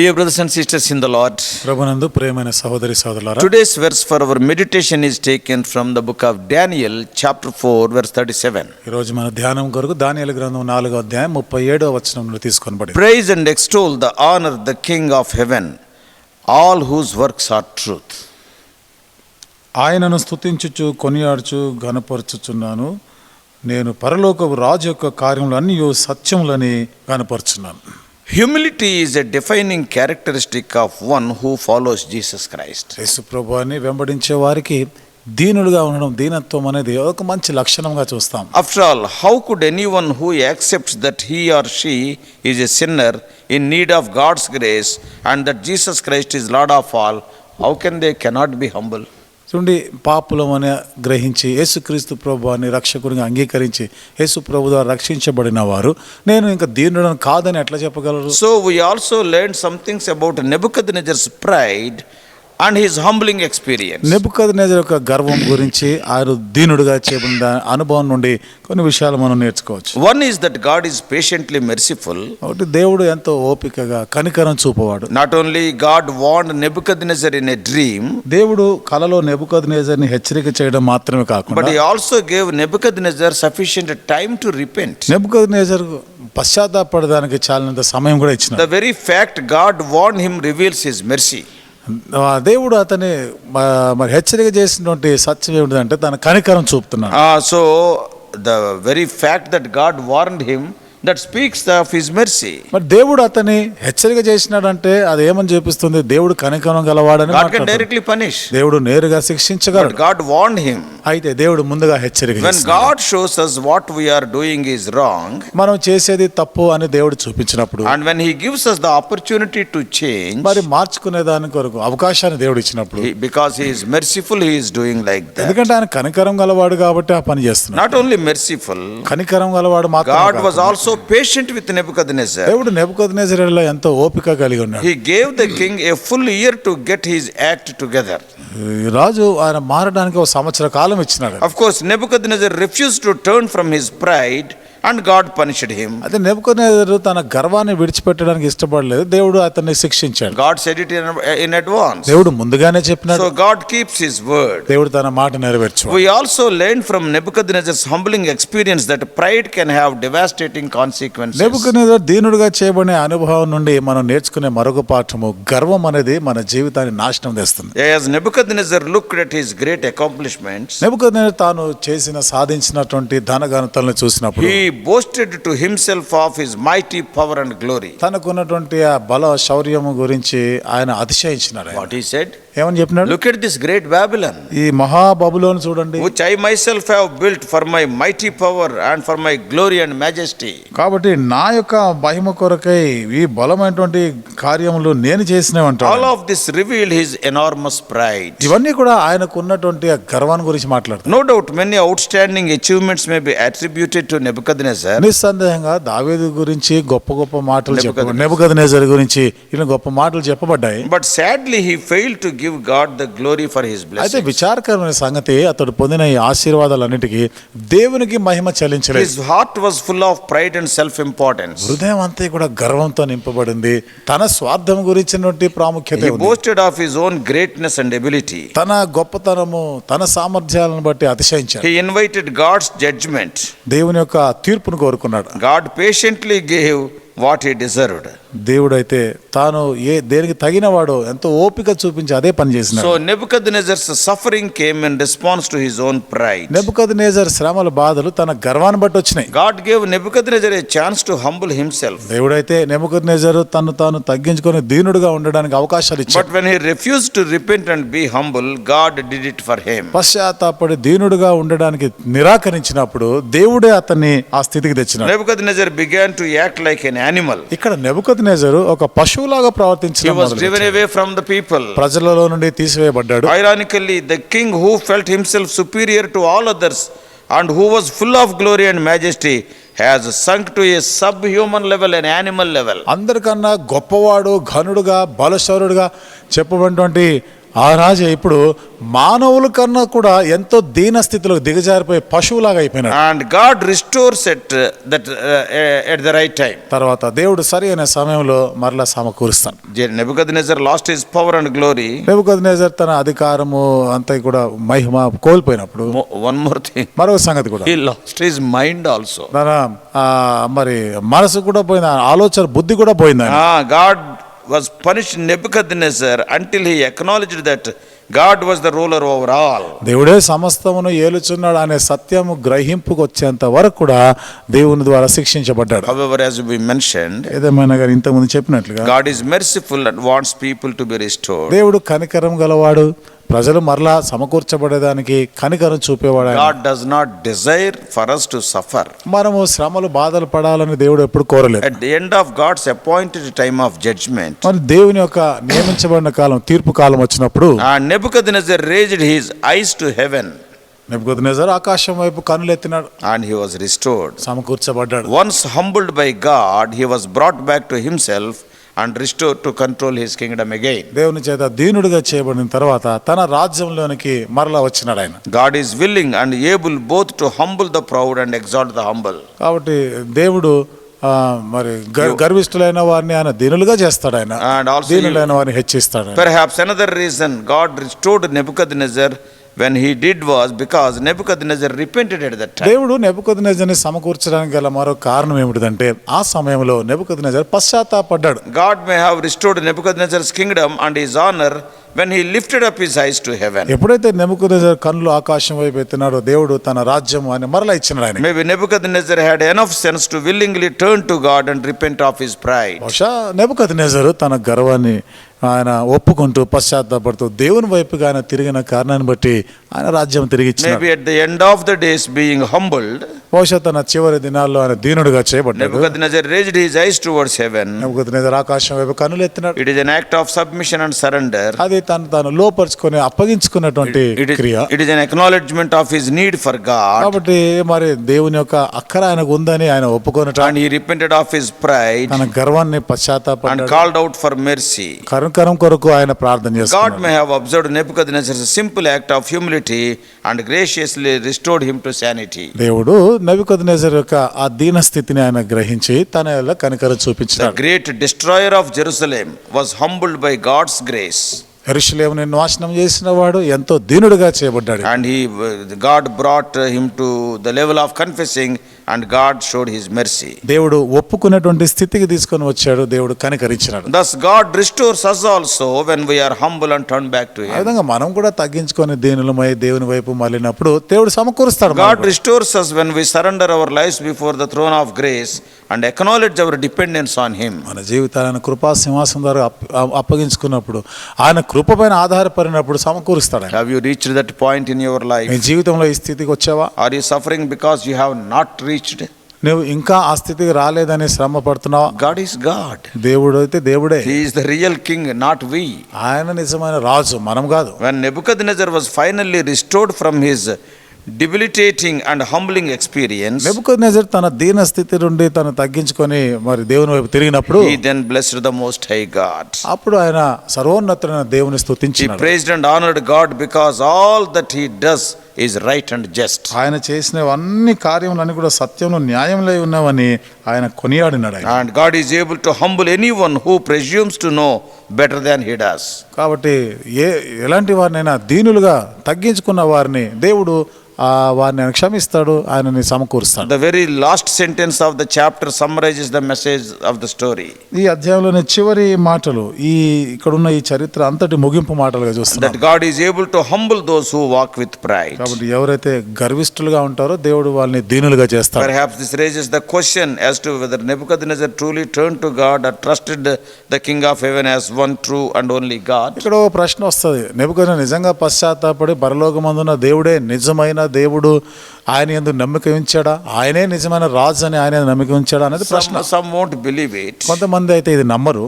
Dear brothers and sisters in the Lord, ప్రభునందు ప్రియమైన సహోదరి సహోదరులారా today's verse for our meditation is taken from the book of Daniel, chapter 4, verse 37. ఈరోజు మన ధ్యానం కొరకు దానియలు గ్రంథం నాలుగో అధ్యాయం ముప్పై ఏడో వచనం నుండి తీసుకొనబడి Praise and extol the honor the King of heaven, all whose works are truth. ఆయనను స్తుతించుచు కొనియాడుచు ఘనపరచుచున్నాను నేను పరలోకపు రాజు యొక్క కార్యములు అన్ని సత్యములని కనపరుచున్నాను Humility is a defining characteristic of one who follows Jesus Christ. యేసు ప్రభువాన్ని వెంబడించే వారికి దీనులుగా ఉండడం దీనత్వం అనేది ఒక మంచి లక్షణంగా చూస్తాం After all, how could anyone who accepts that he or she is a sinner in need of God's grace and that Jesus Christ is Lord of all, how can they cannot be humble? చూడండి పాపులమని గ్రహించి యేసుక్రీస్తు ప్రభు అని రక్షకుడిగా అంగీకరించి యేసు ప్రభు ద్వారా రక్షించబడిన వారు. నేను ఇంకా దీనుడను కాదని ఎట్లా చెప్పగలరు? So we also learn somethings about Nebuchadnezzar's pride and his humbling experience నెప్పుకద యొక్క గర్వం గురించి ఆయన దీనుడుగా చేయబడిన అనుభవం నుండి కొన్ని విషయాలు మనం నేర్చుకోవచ్చు. One is that God is patiently merciful ఒకటి దేవుడు ఎంతో ఓపికగా కనికరం చూపవాడు. Not only God warned Nebuchadnezzar in a dream దేవుడు కలలో నెబుకద్ నెజర్ని హెచ్చరిక చేయడం మాత్రమే కాకుండా but he also gave Nebuchadnezzar sufficient time to repent Nebuchadnezzar పశ్చాత్తాపడడానికి చాలినంత సమయం కూడా ఇచ్చింది the very fact God warned him reveals his mercy దేవుడు అతని మ- మరి హెచ్చరిక చేసినటువంటి సత్యం ఏమిటంటే తన కనికరం చూపుతున్నాడు. So the very fact that God warned him that speaks of his mercy మరి దేవుడు అతని హెచ్చరిక చేసినాడంటే అది ఏమని చూపిస్తుంది? దేవుడు కనికనం గలవాడని డైరెక్ట్లీ పనిష్ దేవుడు నేరుగా శిక్షించగలడు. గాడ్ వార్న్ హిమ్ అయితే దేవుడు ముందుగా హెచ్చరిక when God shows we are doing is wrong మనం చేసేది తప్పు అని దేవుడు చూపించినప్పుడు అండ్ ఆపర్చునిటీ టు చేంజ్ మరి మార్చుకునే దాని కొరకు అవకాశాన్ని దేవుడు ఇచ్చినప్పుడు because he merciful he is doing like ఎందుకంటే ఆయన కనికరం గలవాడు కాబట్టి ఆ పని చేస్తున్నాడు. నాట్ ఓన్లీ మెర్సిఫుల్ కనికరం గలవాడు మాత్రమే God was also so patient with Nebuchadnezzar దేవుడు నెబుకద్నెజర్లో ఎంత ఓపిక కలిగి ఉన్నాడు. He gave the king a full year to get his act together రాజు ఆయన మారడానికి ఒక సంవత్సర కాలం ఇచ్చినాడు. Of course Nebuchadnezzar refuse to turn from his pride and God punished him అదే నెబుకొనేదరు తన గర్వాన్ని విడిచిపెట్టడానికి ఇష్టపడలేదు. దేవుడు అతన్ని శిక్షించాడు. God said it in advance దేవుడు ముందుగానే చెప్పినాడు. గాడ్ కీప్స్ హిస్ వర్డ్ దేవుడు తన మాట నెరవేర్చు we also learn from Nebuchadnezzar's humbling experience that pride can have devastating consequences Nebuchadnezzar దీనుడుగా చేయబడిన అనుభవం నుండి మనం నేర్చుకునే మరొక పాఠము గర్వం అనేది మన జీవితాన్ని నాశనం చేస్తుంది. As Nebuchadnezzar looked at his great accomplishments Nebuchadnezzar తాను చేసిన సాధించినటువంటి ధన ఘనతలను చూసినప్పుడు boasted to himself of his mighty power and glory తనకున్నటువంటి ఆ బల శౌర్యం గురించి ఆయన అతిశయించినారు వాట్ ఈ సెడ్ ఏమని చెప్పినాడు? Look at this great Babylon ఈ మహాబబులోన్ చూడండి. Which I myself have built for my mighty power and for my glory and majesty కాబట్టి నా యొక్క మహిమ కొరకై ఈ బలమైనటువంటి కార్యములు నేను చేసినవంట all of this revealed his enormous pride ఇవన్నీ కూడా ఆయనకు ఉన్నటువంటి ఆ గర్వాన్ని గురించి మాట్లాడుతారు no doubt many outstanding achievements may be attributed to Nebuchadnezzar నిస్సందేహంగా దావేది గురించి గొప్ప గొప్ప మాటలు చెప్పబడ్డాయి నెబుకద్నేజర్ గురించి ఇలా గొప్ప మాటలు చెప్పబడ్డాయి. But sadly he fail to give God the glory for his bless అయితే విచారకరమైన సంగతి అతడు పొందిన ఈ ఆశీర్వాదాలన్నిటికీ దేవునికి మహిమ చెల్లించలేదు. His heart was full of pride and self importance హృదయం అంతా కూడా గర్వంతో నింపబడింది. తన స్వార్థం గురించినటువంటి ప్రాముఖ్యత boasted of his own greatness and ability తన గొప్పతనము తన సామర్థ్యాలను బట్టి అతిశయించాడు. హి ఇన్వైటెడ్ గాడ్స్ జడ్జ్మెంట్ దేవుని యొక్క తీర్పును కోరుకున్నాడు. God patiently gave what he deserved దేవుడైతే తాను ఏ దేనికి తగినవాడో ఎంతో ఓపిక చూపించి అదే పని చేసినాడు. So Nebuchadnezzar's suffering came in response to his own pride Nebuchadnezzar శ్రమల బాధలు తన గర్వాన్ని బట్టి వచ్చినాయి. God gave Nebuchadnezzar a chance to humble himself దేవుడైతే నెబుకద్నేజర్ తను తగ్గించుకొని దీనుడుగా ఉండడానికి అవకాశాలు ఇచ్చాడు. But when he refuse to repent and be humble God did it for him పశ్చాత్తాపడి దీనుడుగా ఉండడానికి నిరాకరించినప్పుడు దేవుడే అతన్ని ఆ స్థితికి తెచ్చినాడు. Nebuchadnezzar began to act like an animal ఇక్కడ నెబుకద్ నెబుకద్నేజరు ఒక పశువులాగా He ప్రవర్తించడం was మొదలుపెట్టాడు. driven away from the people. ప్రజలలో నుండి తీసివేయబడ్డాడు Ironically, the king who felt himself superior to all others and who was full of glory and majesty has sunk to a subhuman level, an animal level. అందరికన్నా గొప్పవాడు ఘనుడుగా బలశౌరుడుగా చెప్పబడినటువంటి ఆ రాజు ఇప్పుడు మానవుల కన్నా కూడా ఎంతో దీన స్థితిలో దిగజారిపోయి పశువులాగా అయిపోయినాడు And God restores it uh, that uh, at the right time. తర్వాత దేవుడు సరి అయిన సమయంలో మరలా Je- Nebuchadnezzar lost his power and glory. Nebuchadnezzar తన అధికారము అంతా కూడా మహిమ కోల్పోయినప్పుడు One more thing, మరొక సంగతి కూడా he lost his mind also. తన ఆ, మరి మనసు కూడా పోయింది ఆలోచన బుద్ధి కూడా పోయింది ఆయన. Was punish నెబ్బర్ until he acknowledge that God was the ruler over all దేవుడే సమస్తమును ఏలుచున్నాడు అనే సత్యము గ్రహింపుకు వచ్చేంత వరకు కూడా దేవుని ద్వారా శిక్షించబడ్డాడు. హౌఎవర్ యాజ్ బి మెన్షన్ ఏదేమైనా గారు ఇంతకుముందు చెప్పినట్లుగా God is merciful and wants people to be restore దేవుడు కనికరం గలవాడు. ప్రజలు మరలా సమకూర్చబడేదానికి కనికను చూపేవాడు God does not desire for us to suffer మనము శ్రమలు బాధలు పడాలని దేవుడు ఎప్పుడు కోరలేదు. At end of God's appointed time of judgement దేవుని యొక్క నియమించబడిన కాలం తీర్పు కాలం వచ్చినప్పుడు ఆ Nebuchadnezzar raised his eyes to heaven Nebuchadnezzar ఆకాశం వైపు కన్నులు and he was restored సమకూర్చబడ్డాడు. Once humbled by God he was brought back to himself and restore to control his kingdom again దేవుని చేత దీనుడిగా చేయబడిన తర్వాత తన రాజ్యంలోనికి మరలా వచ్చినాడు ఆయన. God is willing and able both to humble the proud and exalt the humble కాబట్టి దేవుడు మరి గర్విష్ఠులైన వారిని ఆయన దీనులుగా చేస్తాడు ఆయన. దీనులైన వారిని హెచ్చిస్తాడు perhaps another reason God restored Nebuchadnezzar when he did was because Nebuchadnezzar repented at that time. దేవుడు నెబుకద్నెజర్ని సమకూర్చడానికి గల మరో కారణం ఏమిటిదంటే ఆ సమయంలో నెబుకద్నెజర్ పశ్చాత్తాపడ్డాడు God may have restored Nebuchadnezzar's kingdom and his honor when he lifted up his eyes to heaven. ఎప్పుడైతే నెబుకద్నెజర్ కన్నులు ఆకాశం వైపు ఎత్తినాడో దేవుడు తన రాజ్యం అని మరలా ఇచ్చినాడు ఆయన Maybe Nebuchadnezzar had enough sense to willingly turn to God and repent of his pride. బహుశా నెబుకద్నెజరు తన గర్వాన్ని ఆయన ఒప్పుకుంటూ పశ్చాత్తాపడుతూ దేవుని వైపుగా ఆయన తిరిగిన కారణాన్ని బట్టి ఆయన రాజ్యం తిరిగి తన చివరి దినాల్లో ఆయన దీనుడుగా చేయబడ్డాడు. లోపరుచుకొని అప్పగించుకున్నటువంటి acknowledgement of his need for God కాబట్టి మరి దేవుని యొక్క అక్కర ఆయనకు ఉందని ఆయన ఒప్పుకొని ఆఫ్ హిస్ ప్రైడ్ తన గర్వాన్ని పశ్చాత్తాపడ్ కాల్డ్ అవుట్ ఫర్ మెర్సీ అనుకరణ కొరకు ఆయన ప్రార్థన God may have observed Nebuchadnezzar simple act of humility and graciously restored him to దేవుడు నెబుకద్నెజర్ యొక్క ఆ దీన స్థితిని ఆయన గ్రహించి తన యొక్క కనికరం చూపించాడు great destroyer of Jerusalem was humbled by God's grace ఎరుషులేముని నాశనం చేసిన ఎంతో దీనుడుగా చేయబడ్డాడు. And he God brought him to the level of confessing and God showed his mercy. దేవుడు ఒప్పుకునేటువంటి స్థితికి తీసుకొని వచ్చాడు దేవుడు కనికరించినాడు Thus God restores us also when we are humble and turn back to ఆ him. విధంగా మనం కూడా తగ్గించుకొని దీనులమై దేవుని వైపు మళ్ళినప్పుడు దేవుడు సమకూరుస్తాడు కూడా. restores us when we surrender our lives before the throne of grace and acknowledge our dependence on him. మన జీవితాలను కృపా సింహాసం ద్వారా అప్ప- అప్పగించుకున్నప్పుడు ఆయన కృప పైన ఆధారపడినప్పుడు సమకూరుస్తాడు ఆయన. Have you reached that point in your నీ life? జీవితంలో ఈ స్థితికి వచ్చావా Are you suffering because you have not reached నువ్వు ఇంకా ఆ స్థితికి రాలేదని శ్రమ పడుతున్నావు గాడ్ ఈస్ గాడ్ దేవుడు. దేవుడే is the real king not we ఆయన నిజమైన రాజు మనం కాదు. Nebuchadnezzar was finally restored from his debilitating and humbling experience Nebuchadnezzar తన దీన నుండి తన తగ్గించుకొని మరి దేవుని వైపు తిరిగినప్పుడు then blessed the most high God అప్పుడు ఆయన సర్వోన్నతమైన దేవుని స్థుతించి praised and God because all that he does is right and just. ఆయన చేసిన అన్ని కార్యములన్నీ కూడా సత్యంలో న్యాయంలో ఉన్నవని ఆయన కొనియాడినాడు ఆయన And God is able to humble anyone who presumes to know better than he does. కాబట్టి ఏ ఎలాంటి వారినైనా దీనులుగా తగ్గించుకున్న వారిని దేవుడు వారిని ఆయన క్షమిస్తాడు ఆయనని సమకూరుస్తాడు The very last sentence of the chapter summarizes the message of the story. ఈ అధ్యాయంలోని చివరి మాటలు ఈ ఇక్కడున్న ఈ చరిత్ర అంతటి ముగింపు మాటలుగా చూస్తున్నాం That God is able to humble those who walk with pride. కాబట్టి ఎవరైతే గర్విష్ఠులుగా ఉంటారో దేవుడు వాళ్ళని దీనులుగా చేస్తారు I have this the question as to whether Nebuchadnezzar truly turn to God or the king of heaven true and only God ఇక్కడ ప్రశ్న వస్తుంది. నెబుకద్ నిజంగా పశ్చాత్తాపడి పరలోకమందున దేవుడే నిజమైన దేవుడు ఆయన ఎందుకు నమ్మిక ఉంచాడా? ఆయనే నిజమైన రాజు అని ఆయన నమ్మిక ఉంచాడా అనేది ప్రశ్న. సమ్ వోంట్ బిలీవ్ ఇట్ కొంతమంది అయితే ఇది నమ్మరు.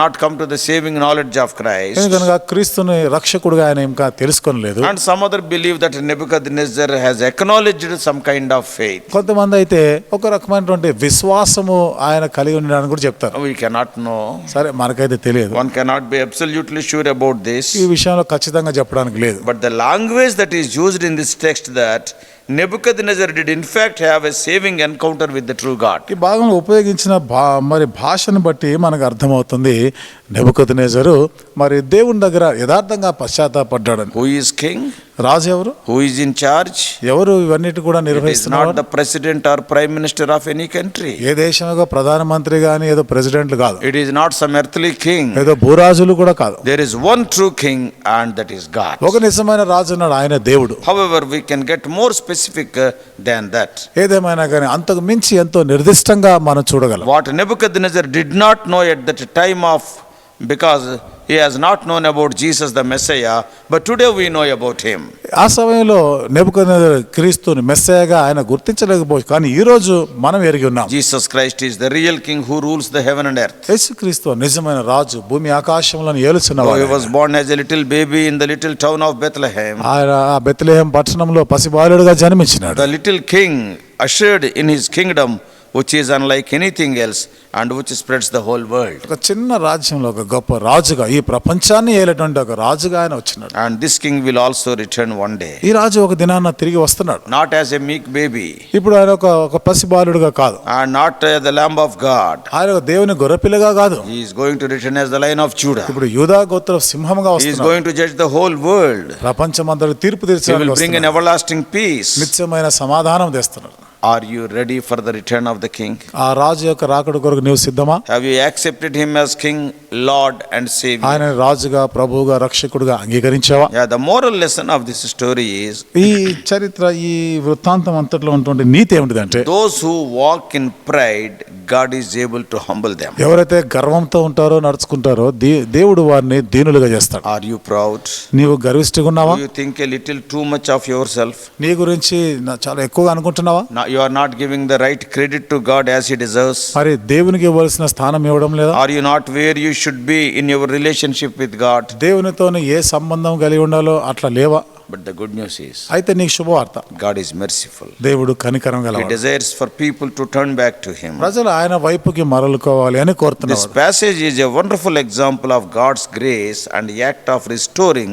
Not come to the saving knowledge of Christ కనుక క్రీస్తుని రక్షకుడుగా ఆయన ఇంకా తెలుసుకోలేదు and some other believe that Nebuchadnezzar has acknowledged some kind of faith. కొంతమంది అయితే ఒక రకమైనటువంటి విశ్వాసము ఆయన కలిగి ఉండడానికి కూడా చెప్తారు We cannot know. సరే మనకైతే తెలియదు One cannot be absolutely sure about this. ఈ విషయంలో ఖచ్చితంగా చెప్పడానికి లేదు But the language that is used in this text that Nebuchadnezzar did in fact have a saving encounter with the true God. ఈ భాగంలో ఉపయోగించిన భా మరి భాషను బట్టి మనకు అర్థమవుతుంది నెబుకద్నేజరు మరి దేవుని దగ్గర యథార్థంగా పశ్చాత్తాపడ్డాడు హూ ఇస్ కింగ్ రాజు ఎవరు? హూ ఇస్ ఇన్ చార్జ్ ఎవరు ఇవన్నీ కూడా నిర్వహిస్తున్నారు the president or prime minister of any country ఏ దేశం ప్రధానమంత్రి గాని ఏదో ప్రెసిడెంట్ కాదు. It is not some earthly king ఏదో భూరాజులు కూడా కాదు. There is one true king and that is God ఒక నిజమైన రాజు ఉన్నాడు ఆయన దేవుడు. However we can get more specific than that ఏదేమైనా కానీ అంతకు మించి ఎంతో నిర్దిష్టంగా మనం చూడగలం. What Nebuchadnezzar did not know at that time of because he has not known about Jesus the Messiah, but today we know about him. ఆ సమయంలో నెబుకద్నెజరు క్రీస్తుని మెస్సయగా ఆయన గుర్తించలేకపోవచ్చు కానీ ఈ రోజు మనం ఎరిగి ఉన్నాం Jesus Christ is the real king who rules the heaven and earth. యేసుక్రీస్తు నిజమైన రాజు భూమి ఆకాశంలో ఏలుచున్నవాడు was born as a little baby in the little town of Bethlehem, ఆయన ఆ బెత్లెహేం పట్టణంలో పసిబాలుడుగా జన్మించినాడు the little king ushered in his kingdom, which is unlike anything else and which spreads the whole world ఒక చిన్న రాజ్యంలో ఒక గొప్ప రాజుగా ఈ ప్రపంచాన్ని ఏలేటువంటి ఒక రాజుగా ఆయన వచ్చినాడు. And this king will also return one day ఈ రాజు ఒక దినాన తిరిగి వస్తున్నాడు. నాట్ యాజ్ ఎ మీక్ బేబీ ఇప్పుడు ఆయన ఒక ఒక పసి బాలుడుగా కాదు and not the lamb of God ఆయన ఒక దేవుని గొర్రెపిల్లగా కాదు. He is going to return as the lion of Judah ఇప్పుడు యూదా గోత్ర సింహంగా వస్తున్నాడు. He going to judge the whole world అంతా తీర్పు తీర్చడానికి వస్తున్నాడు will bring an everlasting peace నిత్యమైన సమాధానం తెస్తున్నాడు. Are you ready for the return of the king ఆ రాజు యొక్క రాకడ కొరకు నీవు సిద్ధమా? Have you accepted him as king Lord and save ఆయన రాజుగా ప్రభువుగా రక్షకుడుగా అంగీకరించావా? Yeah the moral lesson of this story is ఈ చరిత్ర ఈ వృత్తాంతం అంతట్లో ఉన్నటువంటి నీతి ఏమిటి అంటే those who walk in pride God is able to humble them ఎవరైతే గర్వంతో ఉంటారో నడుచుకుంటారో దేవుడు వారిని దీనులుగా చేస్తాడు. ఆర్ యు ప్రౌడ్ నీవు గర్విష్టిగా ఉన్నావా? You think a little too much of yourself నీ గురించి చాలా ఎక్కువగా అనుకుంటున్నావా? You are not giving the right credit to God as he deserves? మరి దేవునికి ఇవ్వాల్సిన స్థానం ఇవ్వడం లేదా Are you not where you should be in your relationship with God? దేవునితో ఏ సంబంధం కలిగి ఉండాలో అట్లా లేవా But the good news is, అయితే నీకు శుభవార్త God is merciful. దేవుడు కనికరం He గలవాడు desires for people to turn back to Him. ప్రజలు ఆయన వైపుకి మరలుకోవాలి అని This కోరుతున్నారు passage is a wonderful example of God's grace and the act of restoring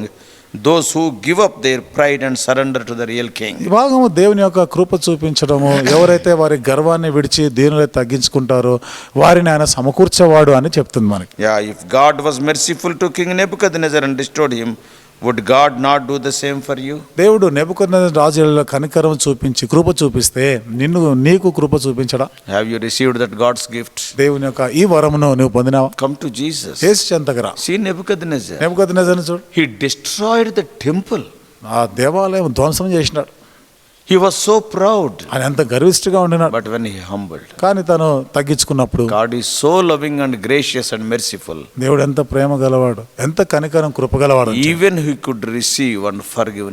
those who give up their pride and surrender to the real king విభాగము దేవుని యొక్క కృప చూపించడము. ఎవరైతే వారి గర్వాన్ని విడిచి దీనిని తగ్గించుకుంటారో వారిని ఆయన సమకూర్చేవాడు అని చెప్తుంది మనకి. Yeah if God was merciful to king Nebuchadnezzar and restored him would God not do the same for you దేవుడు నెబుకొన్న రాజులలో కనికరం చూపించి కృప చూపిస్తే నిన్ను నీకు కృప చూపించడా? Have you received that God's gift దేవుని యొక్క ఈ వరమును నువ్వు పొందినా కమ్ టు జీసస్ యేసు చెంతకర సీ నెబుకొన్న నెబుకొన్న చూడు. హి డిస్ట్రాయిడ్ ద టెంపుల్ ఆ దేవాలయం ధ్వంసం చేసినాడు. హీ వాజ్ సో ప్రౌడ్ అని ఎంత గర్విష్టగా ఉండినాడు. బట్ వెన్ హీ హంబుల్ కానీ తను తగ్గించుకున్నప్పుడు God is so loving and gracious and merciful దేవుడు ఎంత ప్రేమ గలవాడు ఎంత కనికరం కృప గలవాడు even he could receive and forgive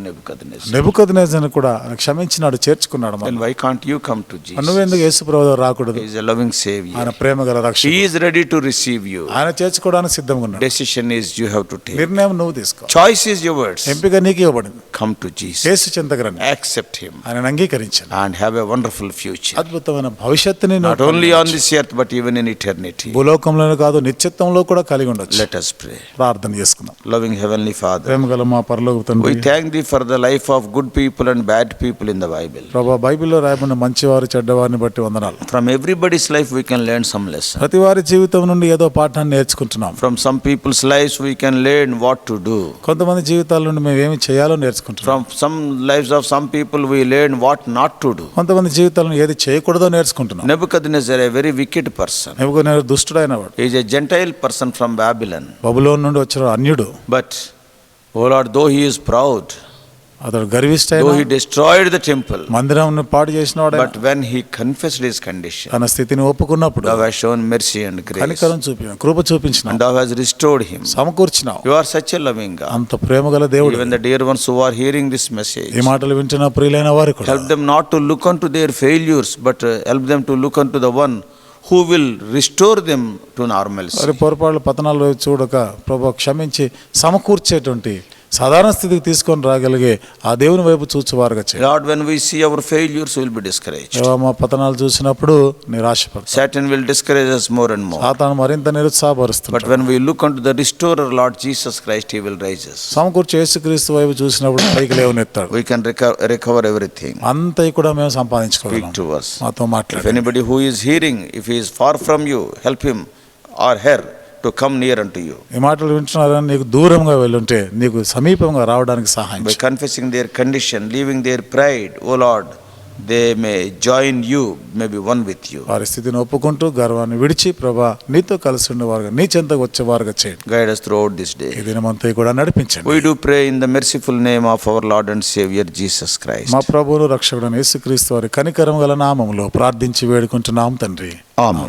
Nebuchadnezzar అని కూడా క్షమించినాడు చేర్చుకున్నాడు and why can't you come to G నువ్వు ఎందుకు యేసు ప్రభు రాకూడదు? లవింగ్ సేవియర్ ఆయన ప్రేమ గల రక్ష is ready to receive you ఆయన చేర్చుకోవడానికి సిద్ధంగా ఉన్నాడు. Decision is you have to take నిర్ణయం నువ్వు తీసుకో చాయిస్ ఇస్ యువర్స్ ఎంపిక నీకే ఇవ్వబడింది. కమ్ టు జీ యేసు చింతగరని యాక్సెప్ట్ హిమ్ ఆయన అంగీకరించాను and have a wonderful future అద్భుతమైన భవిష్యత్తుని not only on this earth but even in eternity భూలోకంలో కాదు నిత్యత్వంలో కూడా కలిగి ఉండొచ్చు. లెట్ ప్రే ప్రార్థన చేసుకుందాం. లవింగ్ హెవెన్లీ ఫాదర్ ప్రేమ గల మా పరలోక తండ్రి thee for the life of good people and bad people in the Bible ప్రభువా బైబిల్లో రాయబడిన మంచి వారు బట్టి వందనాలు. From everybody's life we can learn some lesson ప్రతి వారి జీవితం నుండి ఏదో పాఠాన్ని నేర్చుకుంటున్నాం. People's lives we can what to do కొంతమంది జీవితాల నుండి మేము ఏమి చేయాలో నేర్చుకుంటాం from of some people we learn what not to do కొంతమంది జీవితాలను ఏది చేయకూడదో నేర్చుకుంటున్నాను Nebuchadnezzar a very wicked person Nebuchadnezzar దుష్టుడైన వాడు. Is a gentile person from Babylon Babylon నుండి వచ్చిన అన్యుడు. But O Lord though he is proud అతడు గర్విస్తాడు హి డిస్ట్రాయిడ్ ద టెంపుల్ మందిరంను పాడు చేసినవాడు but when he confessed his condition తన స్థితిని ఒప్పుకున్నప్పుడు God has shown mercy and grace కనికరం చూపిన కృప చూపించిన and God has restored him సమకూర్చినావు. You are such a loving అంత ప్రేమగల దేవుడు. Even the dear ones who are hearing this message ఈ మాటలు వింటున్న ప్రియులైన వారు కూడా help them not to look on to their failures but help them to look on to the one who will restore them to normal సరే పొరపాట్లు పతనాలు చూడక ప్రభు క్షమించి సమకూర్చేటువంటి సాధారణ స్థితికి తీసుకొని రాగలిగే ఆ దేవుని వైపు చూచేవారుగా God when we see our failures will be discourage మా పతనాలు చూసినప్పుడు నిరాశపడతాం. Satan will discourage us more and more మరింత నిరుత్సాహపరుస్తాడు but when we look unto the restorer Lord Jesus Christ will rise us. సమకూర్చు యేసుక్రీస్తు వైపు చూసినప్పుడు పైకి లేవనెత్తాడు. వి కెన్ రికవర్ ఎవరీథింగ్ అంతై కూడా మేము సంపాదించుకోవాలి టు us. మాతో మాట్లాడు anybody who is hearing if is far from you help him or her to come near unto you ఈ మాటలు వింటున్నారని నీకు దూరంగా వెళ్ళుంటే నీకు సమీపంగా రావడానికి సహాయం by confessing their condition leaving their pride O Lord they may join you may be one with you వారి స్థితిని ఒప్పుకుంటూ గర్వాన్ని విడిచి ప్రభా నీతో కలిసి ఉండేవారుగా నీ వచ్చే వచ్చేవారుగా చేయండి. Guide us throughout this day ఈ దినం అంతా కూడా నడిపించండి. We do pray in the merciful name of our Lord and saviour Jesus Christ మా ప్రభువులు రక్షకుడు యేసుక్రీస్తు వారి కనికరం గల నామంలో ప్రార్థించి వేడుకుంటున్నాం తండ్రి. ఆమె